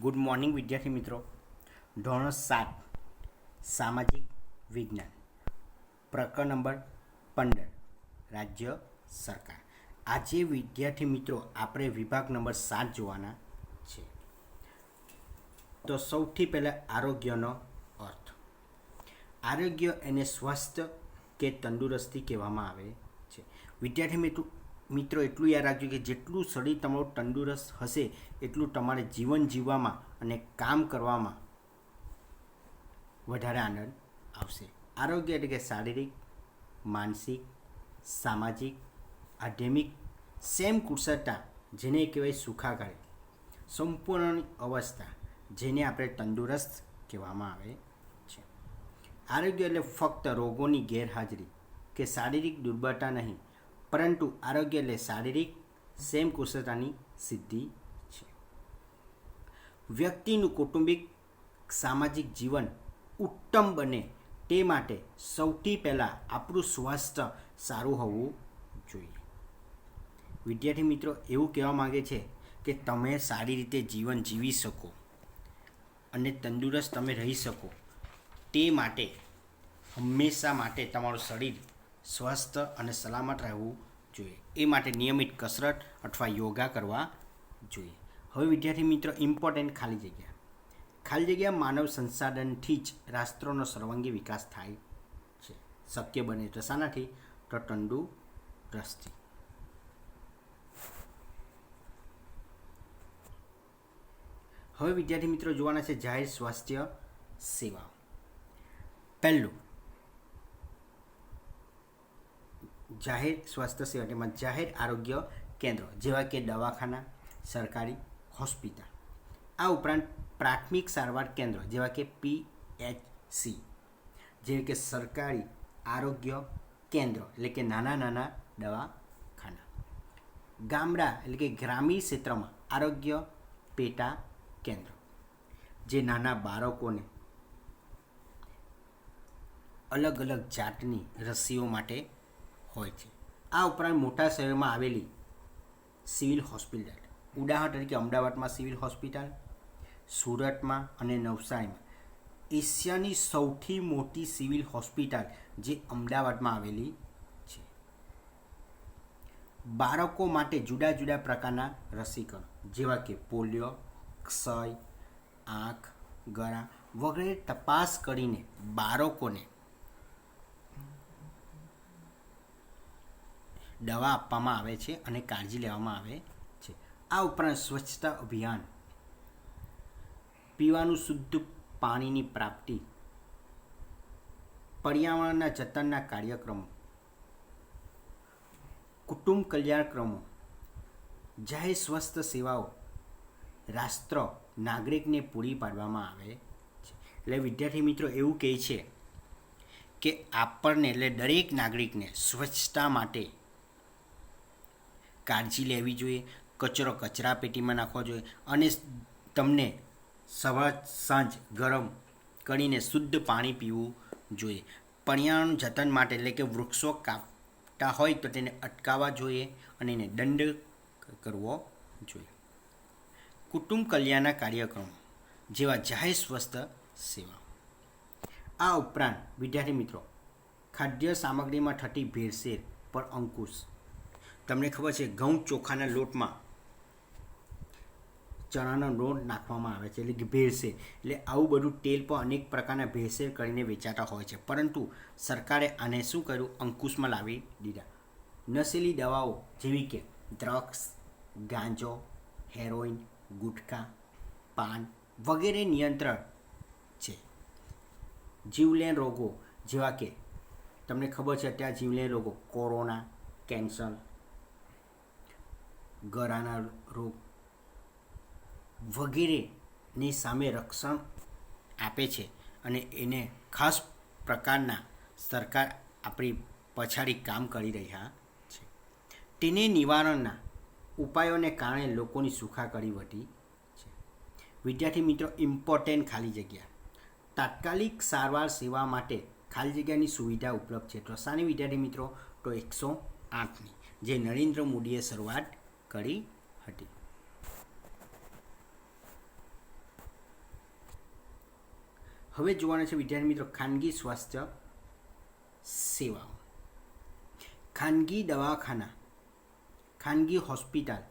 Good morning, વિદ્યાર્થી મિત્રો. ધોરણ સાત, સામાજિક વિજ્ઞાન. પ્રકરણ નંબર પંદર, રાજ્ય સરકાર. આજે વિદ્યાર્થી મિત્રો, આપણે વિભાગ નંબર સાત જોવાના છે. તો સૌથી પહેલાં આરોગ્યનો અર્થ. આરોગ્ય એને સ્વસ્થ કે તંદુરસ્તી કહેવામાં આવે છે. વિદ્યાર્થી મિત્રો મિત્રો, એટલું યાદ રાખજો કે જેટલું શરીર તમારું તંદુરસ્ત હશે, એટલું તમારે જીવન જીવવામાં અને કામ કરવામાં વધારે આનંદ આવશે. આરોગ્ય એટલે કે શારીરિક, માનસિક, સામાજિક, આધ્યાત્મિક સેમ કુશળતા જેને કહેવાય સુખાકારી. સંપૂર્ણ અવસ્થા જેને આપણે તંદુરસ્ત કહેવામાં આવે છે. આરોગ્ય એટલે ફક્ત રોગોની ગેરહાજરી કે શારીરિક દુર્બળતા નહીં પરંતુ આરોગ્ય એટલે શારીરિક સેમ કુશળતાની સિદ્ધિ છે. વ્યક્તિનું કૌટુંબિક સામાજિક જીવન ઉત્તમ બને તે માટે સૌથી પહેલાં આપણું સ્વાસ્થ્ય સારું હોવું જોઈએ. વિદ્યાર્થી મિત્રો, એવું કહેવા માગે છે કે તમે સારી રીતે જીવન જીવી શકો અને તંદુરસ્ત તમે રહી શકો. તે માટે હંમેશા માટે તમારું શરીર સ્વસ્થ અને સલામત રહેવું જોઈએ. એ માટે નિયમિત કસરત અથવા યોગા કરવા જોઈએ. હવે વિદ્યાર્થી મિત્રો ઇમ્પોર્ટન્ટ ખાલી જગ્યા. ખાલી જગ્યા માનવ સંસાધનથી જ રાષ્ટ્રોનો સર્વાંગી વિકાસ થાય છે. શક્ય બને તો શાનાથી, તો હવે વિદ્યાર્થી મિત્રો, જોવાના છે જાહેર સ્વાસ્થ્ય સેવાઓ પહેલું જાહેર સ્વાસ્થ્ય સેવા તેમાં જાહેર આરોગ્ય કેન્દ્ર, જેવા કે દવાખાના, સરકારી હોસ્પિટલ. આ ઉપરાંત પ્રાથમિક સારવાર કેન્દ્ર, જેવા કે પીએચસી જેવી કે સરકારી આરોગ્ય કેન્દ્ર, એટલે કે નાના નાના દવાખાના. ગામડા, એટલે કે ગ્રામીણ ક્ષેત્રમાં આરોગ્ય પેટા કેન્દ્ર, જે નાના બાળકોને અલગ અલગ જાતની રસીઓ માટે હોય છે. આ ઉપરાંત મોટા શહેરમાં આવેલી સિવિલ હોસ્પિટલ. ઉદાહરણ તરીકે અમદાવાદમાં સિવિલ હોસ્પિટલ, સુરતમાં અને નવસારીમાં. એશિયાની સૌથી મોટી સિવિલ હોસ્પિટલ જે અમદાવાદમાં આવેલી છે. બાળકો માટે જુદા જુદા પ્રકારના રસીકરણ, જેવા કે પોલિયો, ક્ષય, આંખ, ગળા વગેરે તપાસ કરીને બાળકોને દવા આપવામાં આવે છે અને કાળજી લેવામાં આવે છે. આ ઉપરાંત સ્વચ્છતા અભિયાન. પીવાનું શુદ્ધ પાણીની પ્રાપ્તિ. પર્યાવરણના જતનના કાર્યક્રમો. કુટુંબ કલ્યાણક્રમો જાહેર સ્વસ્થ સેવાઓ. રાષ્ટ્ર નાગરિકને પૂરી પાડવામાં આવે છે. એટલે વિદ્યાર્થી મિત્રો એવું કહે છે કે આપણને એટલે દરેક નાગરિકને સ્વચ્છતા માટે કાળજી લેવી જોઈએ, કચરો કચરા પેટીમાં નાખવો જોઈએ અને તમને સવાર, સાંજ ગરમ કરીને શુદ્ધ પાણી પીવું જોઈએ. પર્યાવરણ જતન માટે એટલે કે વૃક્ષો કાપતા હોય તો તેને અટકાવવા જોઈએ અને એને દંડ કરવો જોઈએ. કુટુંબ કલ્યાણના કાર્યક્રમો જેવા જાહેર સ્વસ્થ સેવા. આ ઉપરાંત વિદ્યાર્થી મિત્રો, ખાદ્ય સામગ્રીમાં થતી ભેળસેળ પર અંકુશ તમને ખબર છે, ઘઉં ચોખાના લોટમાં ચણાનો લોટ નાખવામાં આવે છે, એટલે કે ભેળસે. એટલે આવું બધું તેલ પર અનેક પ્રકારના ભેળસે કરીને વેચાતા હોય છે. પરંતુ સરકારે આને શું કર્યું? અંકુશમાં લાવી દીધા. નશીલી દવાઓ જેવી કે ડ્રગ્સ, ગાંજો હેરોઇન ગુટખા, પાન વગેરે નિયંત્રણ છે. જીવલેણ રોગો જેવા કે, તમને ખબર છે અત્યારે જીવલેણ રોગો, કોરોના, કેન્સર ગળાના રોગ વગેરેની સામે રક્ષણ આપે છે અને એને ખાસ પ્રકારના સરકાર આપણી પછાડી કામ કરી રહ્યા છે. તેને નિવારણના ઉપાયોને કારણે લોકોની સુખાકારી વધી છે. વિદ્યાર્થી મિત્રો ઇમ્પોર્ટન્ટ ખાલી જગ્યા. તાત્કાલિક સારવાર સેવા માટે ખાલી જગ્યાની સુવિધા ઉપલબ્ધ છે. તો સાની વિદ્યાર્થી મિત્રો, તો એકસો આઠની, જે નરેન્દ્ર મોદીએ શરૂઆત કરી હતી. હવે જોવાના છે વિદ્યાર્થી મિત્રો ખાનગી સ્વાસ્થ્ય સેવાઓ. ખાનગી દવાખાના, ખાનગી હોસ્પિટલ,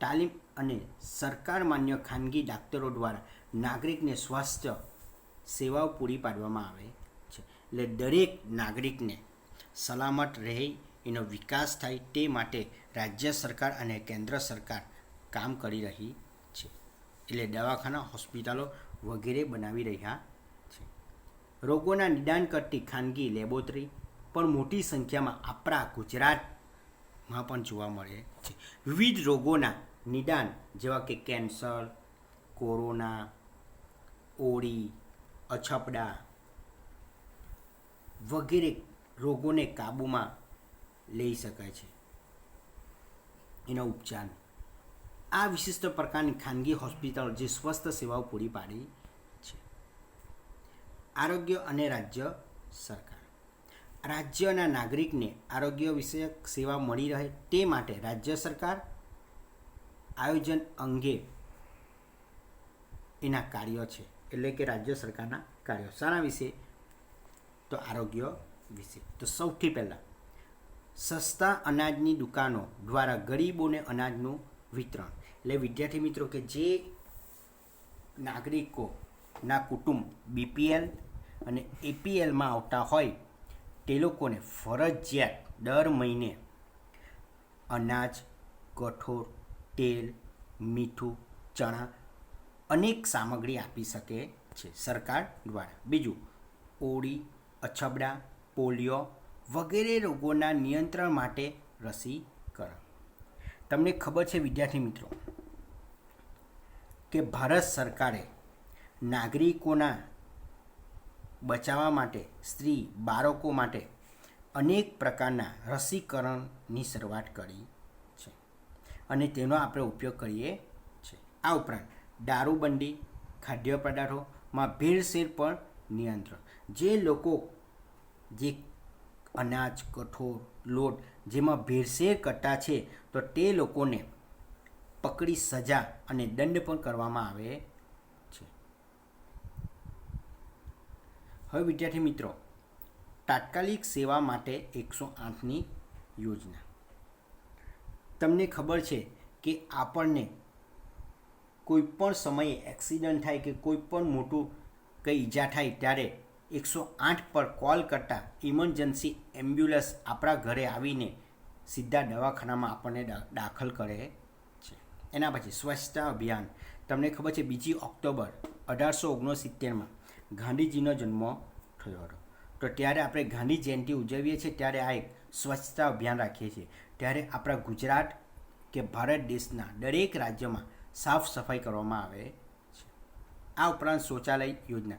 તાલીમ અને સરકાર માન્ય ખાનગી ડાક્ટરો દ્વારા નાગરિકને સ્વાસ્થ્ય સેવાઓ પૂરી પાડવામાં આવે છે. એટલે દરેક નાગરિકને સલામત રહે એનો વિકાસ થાય તે માટે રાજ્ય સરકાર અને કેન્દ્ર સરકાર કામ કરી રહી છે. એટલે દવાખાના, હોસ્પિટલો વગેરે બનાવી રહ્યા છે. રોગોના નિદાન કરતી ખાનગી લેબોરેટરી પણ મોટી સંખ્યામાં આપણા ગુજરાતમાં પણ જોવા મળે છે. વિવિધ રોગોના નિદાન જેવા કે કેન્સર, કોરોના ઓળી અછપડા વગેરે રોગોને કાબૂમાં લઈ શકાય છે. એનો ઉપચાર. આ વિશિષ્ટ પ્રકારની ખાનગી હોસ્પિટલ જે સ્વસ્થ સેવાઓ પૂરી પાડી છે. આરોગ્ય અને રાજ્ય સરકાર. રાજ્યના નાગરિકને આરોગ્ય વિષયક સેવા મળી રહે તે માટે રાજ્ય સરકાર આયોજન અંગે એના કાર્યો છે. એટલે કે રાજ્ય સરકારના કાર્યો. શાના વિશે? તો આરોગ્ય વિશે. તો સૌથી પહેલાં સસ્તા અનાજની દુકાનો દ્વારા ગરીબોને અનાજનું વિતરણ. એટલે વિદ્યાર્થી મિત્રો કે જે નાગરિકોના કુટુંબ બીપીએલ અને એપીએલમાં આવતા હોય, તે લોકોને ફરજિયાત દર મહિને અનાજ, કઠોળ, તેલ, મીઠું, ચણા અનેક સામગ્રી આપી શકે છે સરકાર દ્વારા. બીજું, ઓળી, અછબડા, પોલિયો વગેરે રોગોના નિયંત્રણ માટે રસીકરણ તમને ખબર છે વિદ્યાર્થી મિત્રો, કે ભારત સરકારે નાગરિકોના બચાવવા માટે, સ્ત્રી બાળકો માટે અનેક પ્રકારના રસીકરણની શરૂઆત કરી છે. અને તેનો આપણે ઉપયોગ કરીએ છીએ. આ ઉપરાંત દારૂબંધી ખાદ્ય પદાર્થોમાં ભેળસેળ પણ નિયંત્રણ. જે લોકો, જે અનાજ, કઠોળ, લોટ જેમાં ભેળસેળ કરતા છે, તો તે લોકોને પકડી સજા અને દંડ પણ કરવામાં આવે છે. હવે વિદ્યાર્થી મિત્રો, તાત્કાલિક સેવા માટે એકસો આઠની યોજના. તમને ખબર છે કે આપણને કોઈ પણ સમયે એક્સિડન્ટ થાય કે કોઈ પણ મોટું કંઈ ઈજા થાય ત્યારે એકસો આઠ પર કોલ કરતાં ઇમરજન્સી એમ્બ્યુલન્સ આપણા ઘરે આવીને સીધા દવાખાનામાં આપણને દાખલ કરે છે. એના પછી સ્વચ્છતા અભિયાન. તમને ખબર છે, બીજી ઓક્ટોબર અઢારસો ઓગણસિત્તેરમાં ગાંધીજીનો જન્મ થયો હતો. તો ત્યારે આપણે ગાંધી જયંતિ ઉજવીએ છીએ, ત્યારે આ એક સ્વચ્છતા અભિયાન રાખીએ છીએ. ત્યારે આપણા ગુજરાત કે ભારત દેશના દરેક રાજ્યમાં સાફ સફાઈ કરવામાં આવે છે. આ ઉપરાંત શૌચાલય યોજના.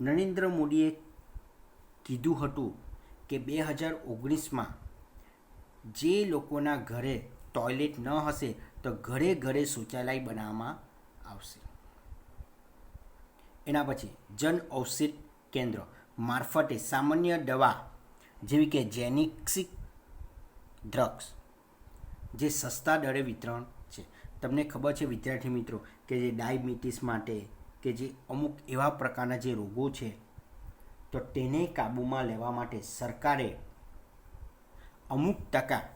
નરેન્દ્ર મોદીએ કીધું હતું કે બે હજાર ઓગણીસમાં જે લોકોના ઘરે ટોયલેટ ન હશે, તો ઘરે ઘરે શૌચાલય બનાવવામાં આવશે. એના પછી જન ઔષધ કેન્દ્ર મારફતે સામાન્ય દવા જેવી કે જેનિક્સિક ડ્રગ્સ, જે સસ્તા દરે વિતરણ છે. તમને ખબર છે વિદ્યાર્થી મિત્રો કે જે ડાયાબિટીસ માટે કે જે અમુક એવા પ્રકારના જે રોગો છે, તો તેને કાબૂમાં લેવા માટે સરકારે અમુક ટકા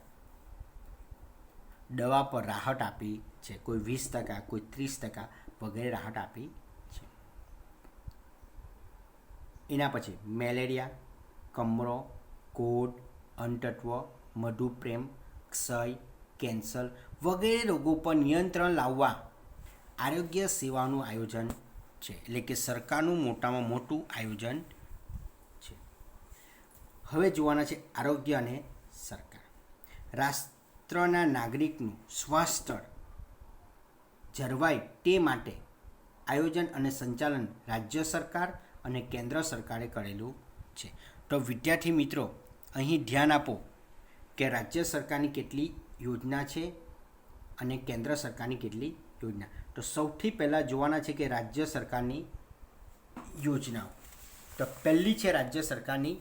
દવા પર રાહત આપી છે. કોઈ વીસ ટકા, કોઈ ત્રીસ ટકા વગેરે રાહત આપી છે. એના પછી મેલેરિયા, કમરો કોડ અંતત્વ મધુપ્રેમ, ક્ષય, કેન્સર વગેરે રોગો પર નિયંત્રણ લાવવા આરોગ્ય સેવાનું આયોજન છે. એટલે કે સરકારનું મોટામાં મોટું આયોજન છે. હવે જોવાના છે આરોગ્ય અને સરકાર. રાષ્ટ્રના નાગરિકનું સ્વાસ્થ્ય જળવાય તે માટે આયોજન અને સંચાલન રાજ્ય સરકાર અને કેન્દ્ર સરકારે કરેલું છે. તો વિદ્યાર્થી મિત્રો, અહીં ધ્યાન આપો કે રાજ્ય સરકારની કેટલી યોજના છે અને કેન્દ્ર સરકારની કેટલી યોજના. તો સૌથી પહેલાં જોવાના છે કે રાજ્ય સરકારની યોજનાઓ. તો પહેલી છે રાજ્ય સરકારની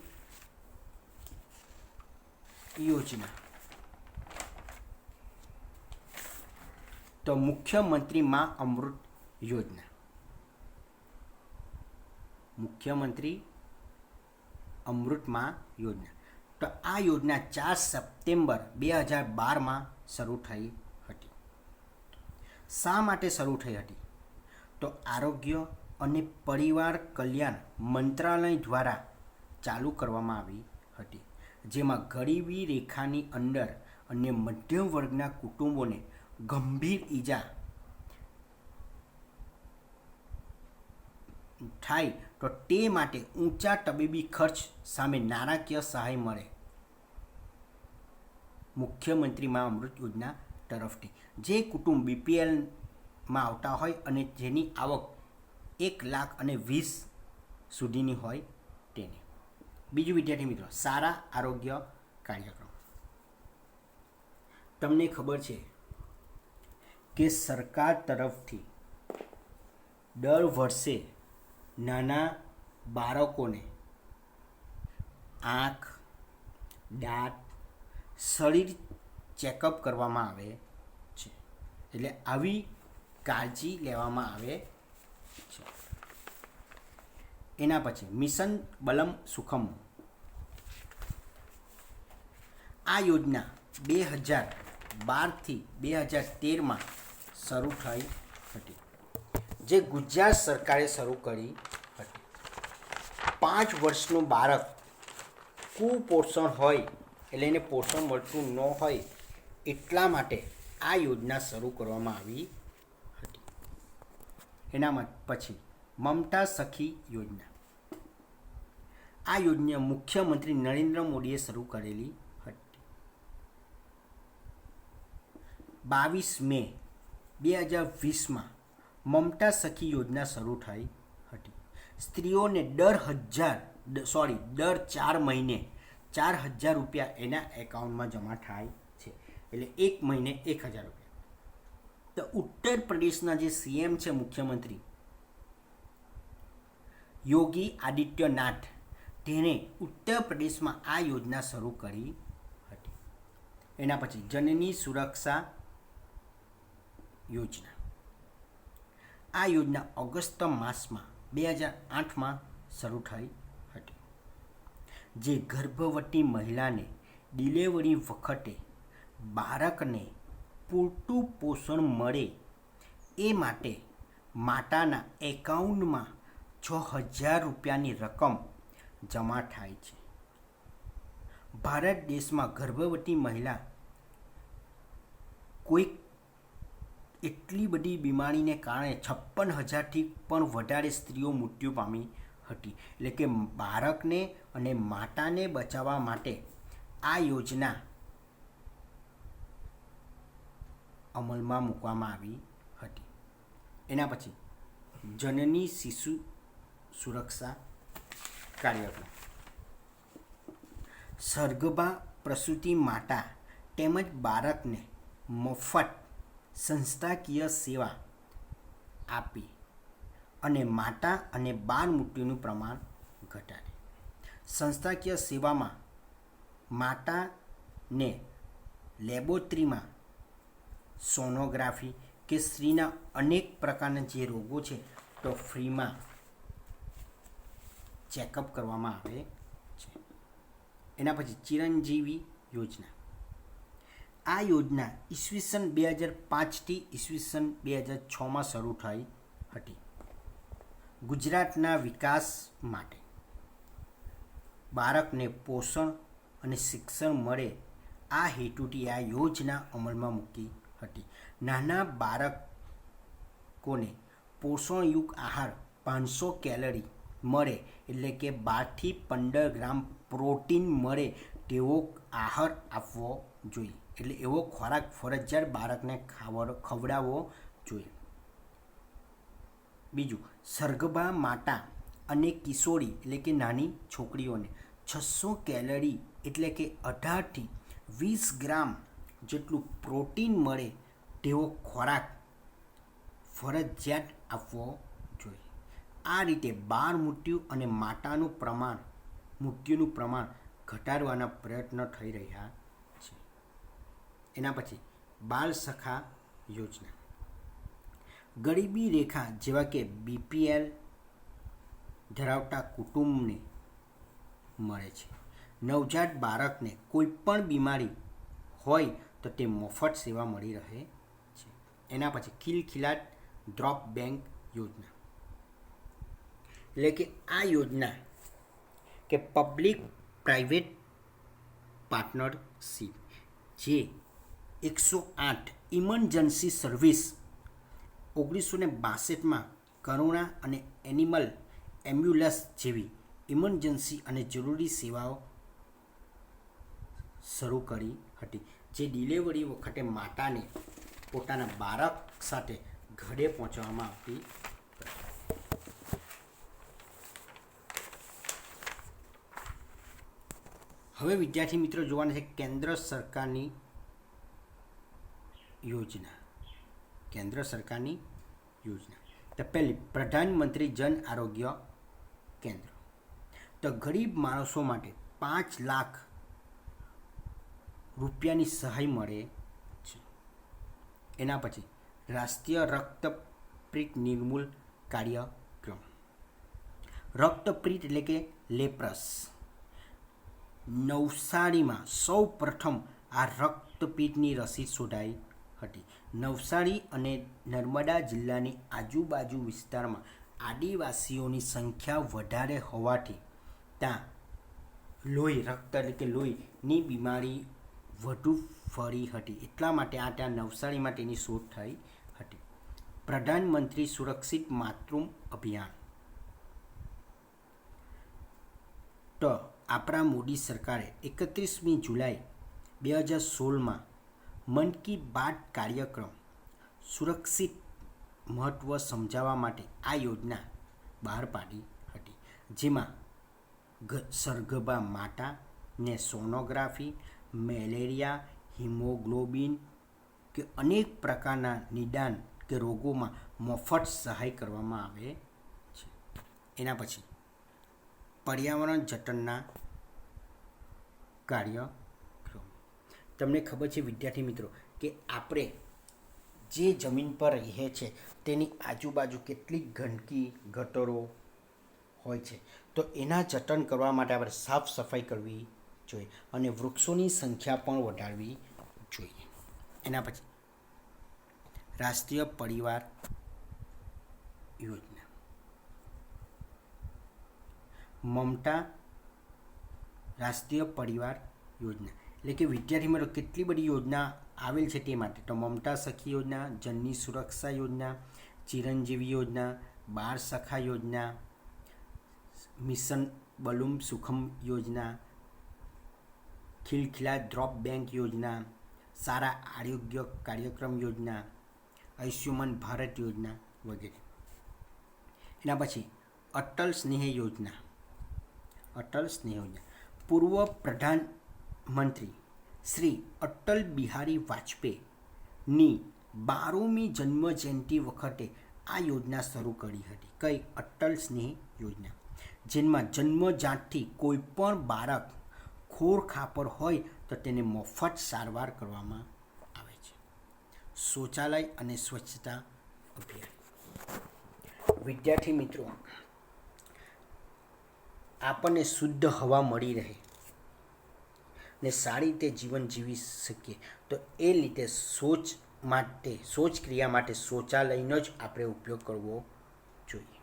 યોજના. તો મુખ્યમંત્રી માં અમૃત યોજના. મુખ્યમંત્રી અમૃતમાં યોજના. તો આ યોજના ચાર સપ્ટેમ્બર બે હજાર બારમાં શરૂ થઈ શા માટે શરૂ થઈ હતી? તો આરોગ્ય અને પરિવાર કલ્યાણ મંત્રાલય દ્વારા ચાલુ કરવામાં આવી હતી, જેમાં ગરીબી રેખાની અંદર અને મધ્યમ વર્ગના કુટુંબોને ગંભીર ઈજા થાય તો તે માટે ઊંચા તબીબી ખર્ચ સામે નાણાકીય સહાય મળે. મુખ્યમંત્રી મા અમૃત યોજના તરફથી. જે કુટુંબ બીપીએલમાં આવતા હોય અને જેની આવક એક લાખ અને વીસ સુધીની હોય તેને. બીજું વિદ્યાર્થી મિત્રો, સારા આરોગ્ય કાર્યક્રમ. તમને ખબર છે કે સરકાર તરફથી દર વર્ષે નાના બાળકોને આંખ, દાંત, શરીર ચેકઅપ કરવામાં આવે છે. એટલે આવી કાળજી લેવામાં આવે છે. એના પછી મિશન બલમ સુખમ. આ યોજના બે હજાર બારથી બે હજાર તેરમાં શરૂ થઈ હતી. જે ગુજરાત સરકારે શરૂ કરી હતી. પાંચ વર્ષનું બાળક કુપોષણ હોય, એટલે એને પોષણ મળતું ન હોય એટલા માટે આ યોજના શરૂ કરવામાં આવી હતી. એનામાં પછી મમતા સખી યોજના. આ યોજના મુખ્યમંત્રી નરેન્દ્ર મોદીએ શરૂ કરેલી હતી. બાવીસ મે બે હજાર વીસમાં મમતા સખી યોજના શરૂ થઈ હતી. સ્ત્રીઓને દર હજાર સોરી, દર ચાર મહિને ચાર હજાર રૂપિયા એના એકાઉન્ટમાં જમા થાય એટલે એક મહિને એક હજાર રૂપિયા. તો ઉત્તર પ્રદેશના જે સીએમ છે મુખ્યમંત્રી, યોગી આદિત્યનાથ, તેણે ઉત્તર પ્રદેશમાં આ યોજના શરૂ કરી હતી. એના પછી જનની સુરક્ષા યોજના. આ યોજના ઓગસ્ટ માસમાં બે હજાર આઠમાં શરૂ થઈ હતી. જે ગર્ભવતી મહિલાને ડિલિવરી વખતે બાળકને પૂરતું પોષણ મળે એ માટે માતાના એકાઉન્ટમાં છ હજાર રૂપિયાની રકમ જમા થાય છે. ભારત દેશમાં ગર્ભવતી મહિલા કોઈ એટલી બધી બીમારીને કારણે છપ્પન હજારથી પણ વધારે સ્ત્રીઓ મૃત્યુ પામી હતી. એટલે કે બાળકને અને માતાને બચાવવા માટે આ યોજના અમલમાં મૂકવામાં આવી હતી. એના પછી જનની શિશુ સુરક્ષા કાર્યક્રમ. સર્ગભા પ્રસૂતિ માતા તેમજ બાળકને મફત સંસ્થાકીય સેવા આપી અને માતા અને બાળ મૃત્યુનું પ્રમાણ ઘટાડે સંસ્થાકીય સેવામાં માતાને લેબોરેટરીમાં સોનોગ્રાફી કે સ્ત્રીના અનેક પ્રકારના જે રોગો છે, તો ફ્રીમાં ચેકઅપ કરવામાં આવે છે. એના પછી ચિરંજીવી યોજના. આ યોજના ઈસવીસન બે હજાર પાંચથી ઈસવીસન બે હજાર છમાં શરૂ થઈ હતી. ગુજરાતના વિકાસ માટે બાળકને પોષણ અને શિક્ષણ મળે આ હેતુથી આ યોજના અમલમાં મૂકી હતી. નાના બાળકોને પોષણયુક્ત આહાર પાંચસો કેલરી મળે એટલે કે બારથી પંદર ગ્રામ પ્રોટીન મળે તેવો આહાર આપવો જોઈએ. એટલે એવો ખોરાક ફરજિયાત બાળકને ખાવડ, ખવડાવવો જોઈએ. બીજું સર્ગભા માતા અને કિશોરી એટલે કે નાની છોકરીઓને છસો કેલરી એટલે કે અઢારથી વીસ ગ્રામ જેટલું પ્રોટીન મળે તેવો ખોરાક ફરજિયાત આપવો જોઈએ. આ રીતે બાળ મૃત્યુ અને માતાનું પ્રમાણ, મૃત્યુનું પ્રમાણ ઘટાડવાના પ્રયત્ન થઈ રહ્યા છે. એના પછી બાળ સખા યોજના. ગરીબી રેખા જેવા કે બીપીએલ ધરાવતા કુટુંબને મળે છે. નવજાત બાળકને કોઈ પણ બીમારી હોય તો તે મફત સેવા મળી રહે છે. એના પછી ખિલખિલાટ ડ્રોપ બેંક યોજના. એટલે કે આ યોજના કે પબ્લિક પ્રાઇવેટ પાર્ટનરશીપ જે એકસો આઠ ઇમરજન્સી સર્વિસ ઓગણીસો ને બાસઠમાં કરુણા અને એનિમલ એમ્બ્યુલન્સ જેવી ઇમરજન્સી અને જરૂરી સેવાઓ શરૂ કરી હતી. જે ડિલિવરી વખતે માતાને પોતાના બાળક સાથે ઘરે પહોંચવામાં આવતી હવે વિદ્યાર્થી મિત્રો જોવાના છે કેન્દ્ર સરકારની યોજના. કેન્દ્ર સરકારની યોજના. તો પહેલી, પ્રધાનમંત્રી જન આરોગ્ય કેન્દ્ર. તો ગરીબ માણસો માટે પાંચ લાખ રૂપિયાની સહાય મળે છે. એના પછી રાષ્ટ્રીય રક્તપ્રીત નિર્મૂલ કાર્યક્રમ. રક્તપ્રીત એટલે કે લેપ્રસ. નવસારીમાં સૌ પ્રથમ આ રક્તપીટની રસી શોધાઈ હતી. નવસારી અને નર્મદા જિલ્લાની આજુબાજુ વિસ્તારમાં આદિવાસીઓની સંખ્યા વધારે હોવાથી ત્યાં લોહી, રક્ત એટલે કે લોહીની બીમારી વધુ ફરી હતી. એટલા માટે આ ત્યાં નવસારીમાં તેની શોધ થઈ હતી. પ્રધાનમંત્રી સુરક્ષિત માતૃ અભિયાન. તો આપણા મોદી સરકારે એકત્રીસમી જુલાઈ બે હજાર સોળમાં મન કી બાત કાર્યક્રમ સુરક્ષિત મહત્ત્વ સમજાવવા માટે આ યોજના બહાર પાડી હતી. જેમાં ગ- માતાને સોનોગ્રાફી મેલેરિયા, હિમોગ્લોબિન કે અનેક પ્રકારના નિદાન કે રોગોમાં મફત સહાય કરવામાં આવે છે. એના પછી પર્યાવરણ જતનના કાર્યક્રમ. તમને ખબર છે વિદ્યાર્થી મિત્રો કે આપણે જે જમીન પર રહીએ છે તેની આજુબાજુ કેટલી ગંદકી, ગટરો હોય છે. તો એના જતન કરવા માટે આપણે સાફ સફાઈ કરવી જોઈએ. અને વૃક્ષોની સંખ્યા પણ વધારવી જોઈએ. એના પછી રાષ્ટ્રીય પરિવાર યોજના. મમતા રાષ્ટ્રીય પરિવાર યોજના. એટલે કે વિદ્યાર્થી માટે કેટલી બધી યોજના આવેલ છે તે માટે. તો મમતા સખી યોજના, જનની સુરક્ષા યોજના, ચિરંજીવી યોજના, બાળ સખા યોજના, મિશન બલુમ સુખમ યોજના ખિલખિલા ડ્રોપ બેંક યોજના, સારા આરોગ્ય કાર્યક્રમ યોજના, આયુષ્યમાન ભારત યોજના વગેરે. એના પછી અટલ સ્નેહ યોજના. અટલ સ્નેહ યોજના. પૂર્વ પ્રધાનમંત્રી શ્રી અટલ બિહારી વાજપેયીની બારોમી જન્મ જયંતિ વખતે આ યોજના શરૂ કરી હતી. કઈ? અટલ સ્નેહ યોજના. જેમાં જન્મજાતથી કોઈ પણ બાળક ખોર ખાપર હોય તો તેને મફત સારવાર કરવામાં આવે છે. શૌચાલય અને સ્વચ્છતા અભિયાન. વિદ્યાર્થી મિત્રો, આપણને શુદ્ધ હવા મળી રહે ને સારી રીતે જીવન જીવી શકીએ, તો એ રીતે શૌચ માટે, શૌચ ક્રિયા માટે શૌચાલયનો જ આપણે ઉપયોગ કરવો જોઈએ.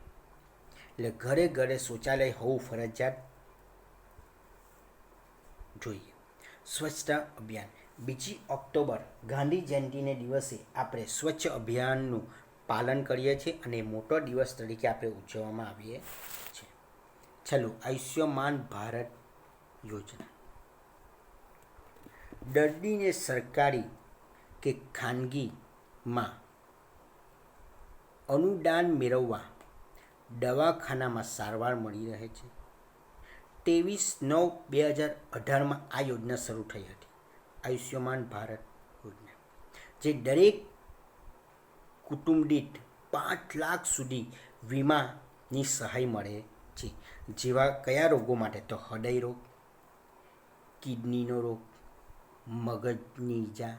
એટલે ઘરે ઘરે શૌચાલય હોવું ફરજિયાત જોઈએ. સ્વચ્છતા અભિયાન. બીજી ઓક્ટોબર, ગાંધી જયંતિને દિવસે આપણે સ્વચ્છ અભિયાનનું પાલન કરીએ છીએ અને મોટો દિવસ તરીકે આપણે ઉજવવામાં આવીએ છીએ. ચાલો, આયુષ્યમાન ભારત યોજના. દર્દીને સરકારી કે ખાનગીમાં અનુદાન મેળવવા દવાખાનામાં સારવાર મળી રહે છે. ત્રેવીસ નવ બે હજાર અઢારમાં આ યોજના શરૂ થઈ હતી. આયુષ્યમાન ભારત યોજના, જે દરેક કુટુંબ દીઠ પાંચ લાખ સુધી વીમાની સહાય મળે છે. જેવા કયા રોગો માટે? તો હૃદય રોગ, કિડનીનો રોગ, મગજની ઈજા,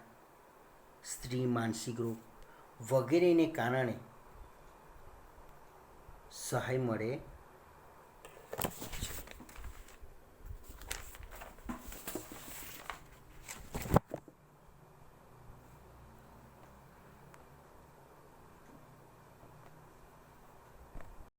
સ્ત્રી માનસિક રોગ વગેરેને કારણે સહાય મળે છે.